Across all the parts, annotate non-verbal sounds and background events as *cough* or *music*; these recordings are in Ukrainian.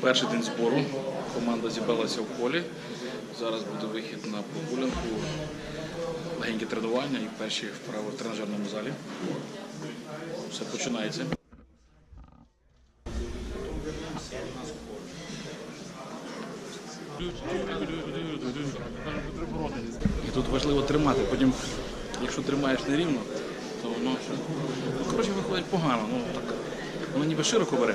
Перший день збору. Команда зібралася в полі. Зараз буде вихід на прогулянку, легеньке тренування і перші вправи в тренажерному залі. Все починається. І тут важливо тримати. Потім, якщо тримаєш нерівно, то воно ну, коротше виходить погано. Ну так воно ніби широко бере.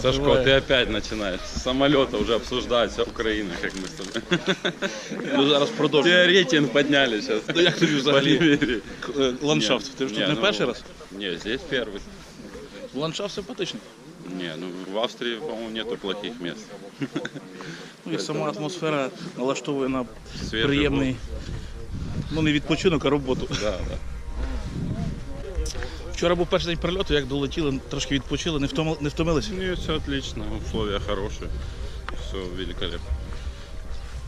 Сашко, ты опять начинаешь. С самолета уже обсуждается Украина, как мы с тобой. Ну зараз продовжуємо. Тебе рейтинг подняли сейчас. Ну як тобі взагалі Поверь. е, ландшафт? Ти ж тут Не, не ну, перший раз? Не, здесь первый. Ландшафт симпатичний. Не, ну в Австрии, по-моему, нету плохих мест. Ну і сама атмосфера налаштовує на Свіжий приємний. Ну не відпочинок, а роботу. Да, да. Вчора був перший день прильоту, як долетіли, трошки відпочили, не, втоми, не втомились. Ну и все отлично, условия хорошие. Все великолепно.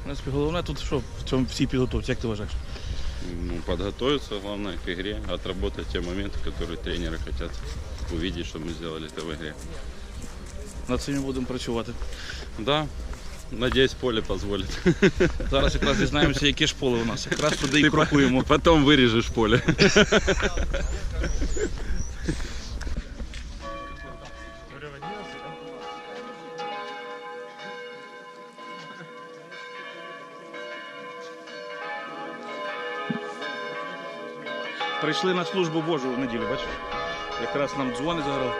В принципі, головне тут що в цьому в цій підготовці, як ти вважаєш? Ну, подготовиться, главное, к игре, отработать те моменты, которые тренеры хотят увидеть, что мы сделали это в игре. Над цим ми будемо працювати. Да, надеюсь, поле позволит. *laughs* Зараз якраз дізнаємося, яке ж поле у нас. Якраз туди і крокуємо. Потом вырежешь поле. *laughs* Прийшли на службу Божу в неділю, бачиш? Якраз нам дзвони заграв.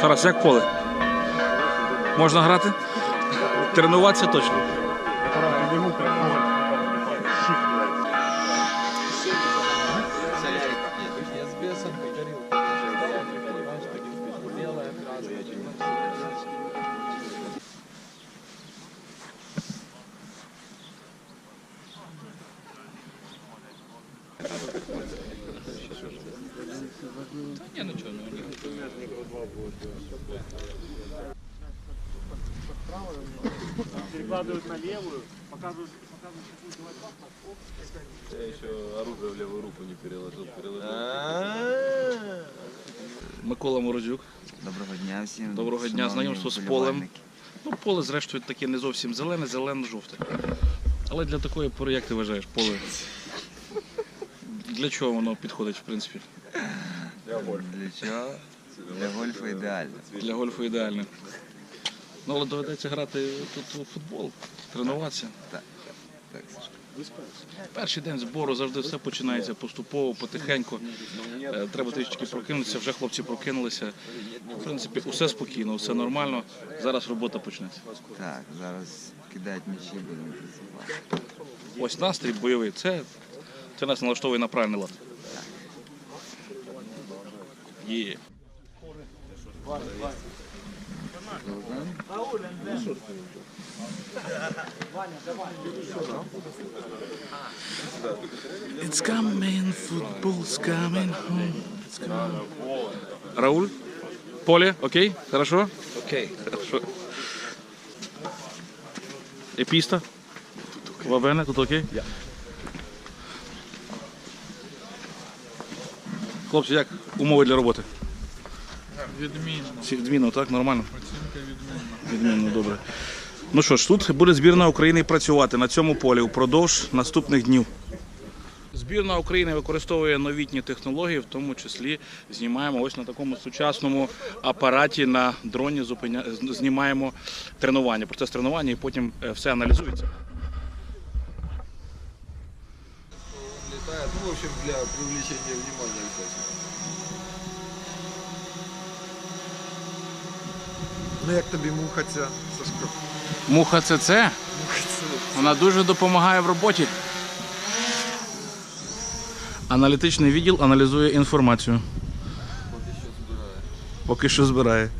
Тарас, як поле? Можна грати? Тренуватися точно. Ні, нічого, ну, перекладывают на левую, показывают, показывают, какую делать Я еще оружие в левую руку не переложил. переложил. Микола Морозюк. Доброго дня всім. Доброго дня, шановні знайомство з полем. вболівальники. Ну, поле, зрештою, таке не зовсім зелене, зелено-жовте. Але для такої пори, як ти вважаєш, поле? Для чого воно підходить, в принципі? Для чого? Для гольфу ідеально. Для гольфу ідеальне. Ну, але доведеться грати тут у футбол, тренуватися. Так, Сашко. Перший день збору завжди все починається поступово, потихеньку. Е, Треба трішечки прокинутися, вже хлопці прокинулися. В принципі, усе спокійно, все нормально. Зараз робота почнеться. Так, зараз кидають м'ячі, будемо працювати. Ось настрій бойовий. Це, це нас налаштовує на правильний лад. Є. It's coming, football's coming home. It's coming. Рауль? Поле, окей? Хорошо? Окей. Хорошо. Епіста? Вабене, тут окей? Хлопці, як умови для роботи? Відмінно. Відмінно, так? Нормально? Оцінка відмінна. Відмінно, добре. Ну що ж, тут буде збірна України працювати на цьому полі впродовж наступних днів. Збірна України використовує новітні технології, в тому числі знімаємо ось на такому сучасному апараті на дроні знімаємо тренування, процес тренування і потім е, все аналізується. Летает, ну, в общем, для привлечения внимания. кстати. Ну як тобі муха ця, Сашко? Муха ЦЦ, вона дуже допомагає в роботі. Аналітичний відділ аналізує інформацію. Поки що збирає.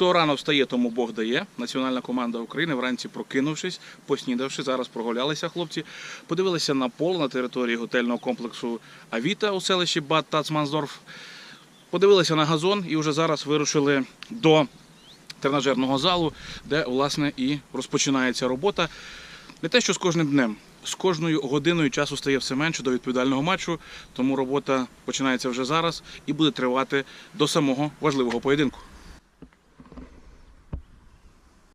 Хто рано встає, тому Бог дає. Національна команда України вранці прокинувшись, поснідавши, зараз прогулялися хлопці, подивилися на поле на території готельного комплексу Авіта у селищі Бад Тацмансдорф. Подивилися на газон і вже зараз вирушили до тренажерного залу, де власне і розпочинається робота. Не те, що з кожним днем, з кожною годиною часу стає все менше до відповідального матчу, тому робота починається вже зараз і буде тривати до самого важливого поєдинку.